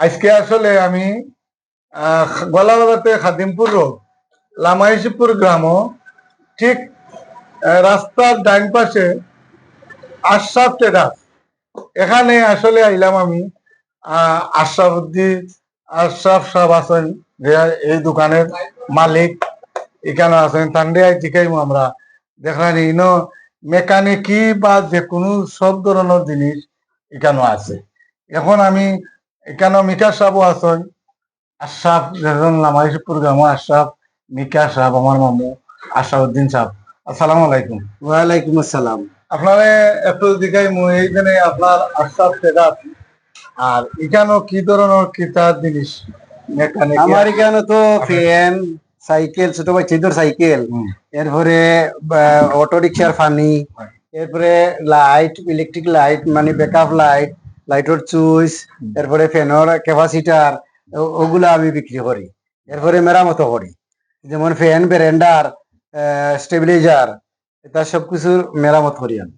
আজকে আসলে আমি আহ, গলাবাজাতে খাদিমপুর রোড লামাইশিপুর গ্রাম ঠিক রাস্তার ডাইন পাশে আশরাফ ট্রেডার্স। এখানে আসলে আইলাম আমি আহ, আশরাফ উদ্দিন আশরাফ সাহেব আছেন যে এই দোকানের মালিক এখানে আছেন তান্ডে জিকাইমু আমরা। দেখলাম ইনো মেকানিকি বা যে কোনো সব ধরনের জিনিস এখানে আছে। এখন আমি এখানে মিকা সাহেবও আছেন। আশরাফ যেজন আশরাফ মিকা সাহেব আমার মামু আশরাফুদ্দিন সাহেব আসসালামু আলাইকুম। ওয়ালাইকুম আসসালাম। আপনারে একটু দিকাই এইখানে আপনার আশরাফ আর এখানেও কি ধরনের কিতাব জিনিস? মেকানিক আমার এখানে তো ফ্যান সাইকেল ছোট বাচ্চাদের সাইকেল। এরপরে অটো রিক্সার ফানি এরপরে লাইট ইলেকট্রিক লাইট মানে ব্যাকআপ লাইট লাইটর চুইস এরপরে ফ্যানের ক্যাপাসিটার ওগুলা আমি বিক্রি করি। এরপরে মেরামতো করি। যেমন ফ্যান ব্যারেন্ডার স্টেবিলাইজার এটা সবকিছুর মেরামত করি আমি।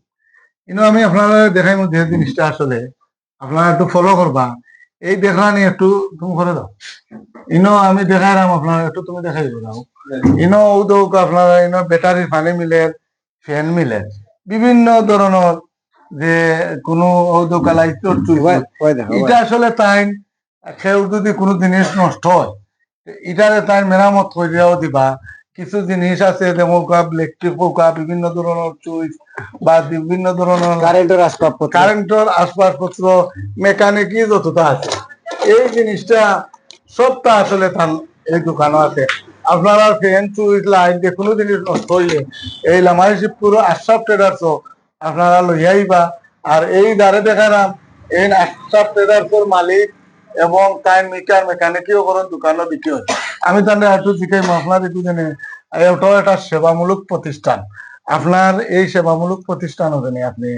কিন্তু আমি আপনারা দেখাই মধ্যে জিনিসটা আসলে আপনারা একটু ফলো করবা। এই দেখানি একটু তুমি করে দাও। ইনো আমি দেখাইলাম আপনারা একটু তুমি দেখাই দাও। ইনো উদৌক আপনারা ইনো ব্যাটারি পানি মিলে ফ্যান মিলে বিভিন্ন ধরনের যে কোনো। এটা আসলে তাই কেউ যদি কোনো জিনিস নষ্ট হয় এটারে তাই মেরামত করিয়াও দিবা। কিছু জিনিস আছে যেমন ইলেকট্রিক পোকা বিভিন্ন ধরনের চুইচ বা বিভিন্ন ধরনের কারেন্টের আসবাবপত্র। কারেন্টের আসবাবপত্র মেকানিকি যতটা আছে। এই জিনিসটা সবটা আসলে তার এই দোকানও আছে। আপনারা ফ্যান চুইচ লাইট যে কোনো জিনিস নষ্ট হইলে এই লামাইশিবপুর আশরাফ ট্রেডার্সও আপনারা লই আইবা। আর এই দ্বারে দেখালাম এই আশরাফ ট্রেডার্সের মালিক এবং তাই মিটার মেকানিকিও করেন, দোকানও বিক্রি হয়। আমি তাহলে একটু জিজ্ঞাসা আপনার একটু জানি এটাও একটা সেবামূলক প্রতিষ্ঠান। আপনার এই সেবামূলক প্রতিষ্ঠান ওখানে আপনি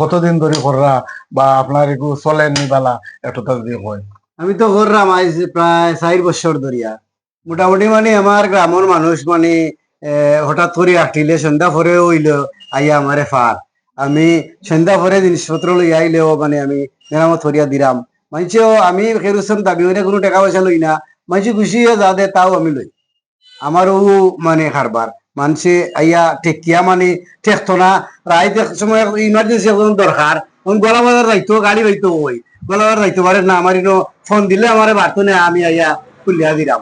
কতদিন ধরে কররা বা আপনার একটু চলেন নিবালা তার দিয়ে হয় আমি তো করলাম আজ প্রায় চার বছর ধরিয়া। মোটামুটি মানে আমার গ্রামের মানুষ মানে হঠাৎ করে আটিলে সন্ধ্যা পরে হইল, আইয়া আমারে ফার আমি সন্ধ্যা পরে জিনিসপত্র লই আইলেও মানে আমি মেরামত করিয়া দিলাম। মানছেও আমি কেরোসন দাবি হইলে কোনো টাকা পয়সা লই না। মানছি খুশি হয়ে যা দে, তাও আমি লই। আমারও মানে কারবার। মানছে, আইয়া টেকিয়া মানে ঠেকতো না। রাইতে সময় ইমার্জেন্সি এখন দরকার। তখন গলা বাজার যাইতো, গাড়ি যাইতো ওই গলা বাজার যাইতে পারে না, আমার ফোন দিলে আমার বাড়তো না, আমি আইয়া খুলিয়া দিলাম।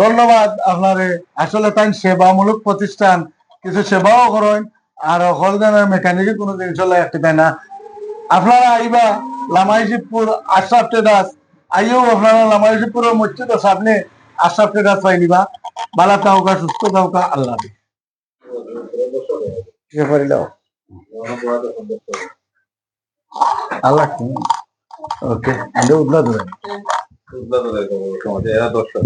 ধন্যবাদ আপনারে। আসলে তাই সেবামূলক প্রতিষ্ঠান, কিছু সেবাও করেন, আর হলদানের মেকানিকি কোনো জিনিস হলে একটি পায় না। আপনারা আইবা লামাইশিবপুর আশরাফ ট্রেডার্স, আইও আপনারা লামাইশিবপুরের মসজিদ সামনে আশরাফ ট্রেডার্স পাই নিবা। বালা তাওকা সুস্থ তাওকা আল্লাহ আল্লাহ ওকে আমি উদ্লা ধরে এরা দর্শক।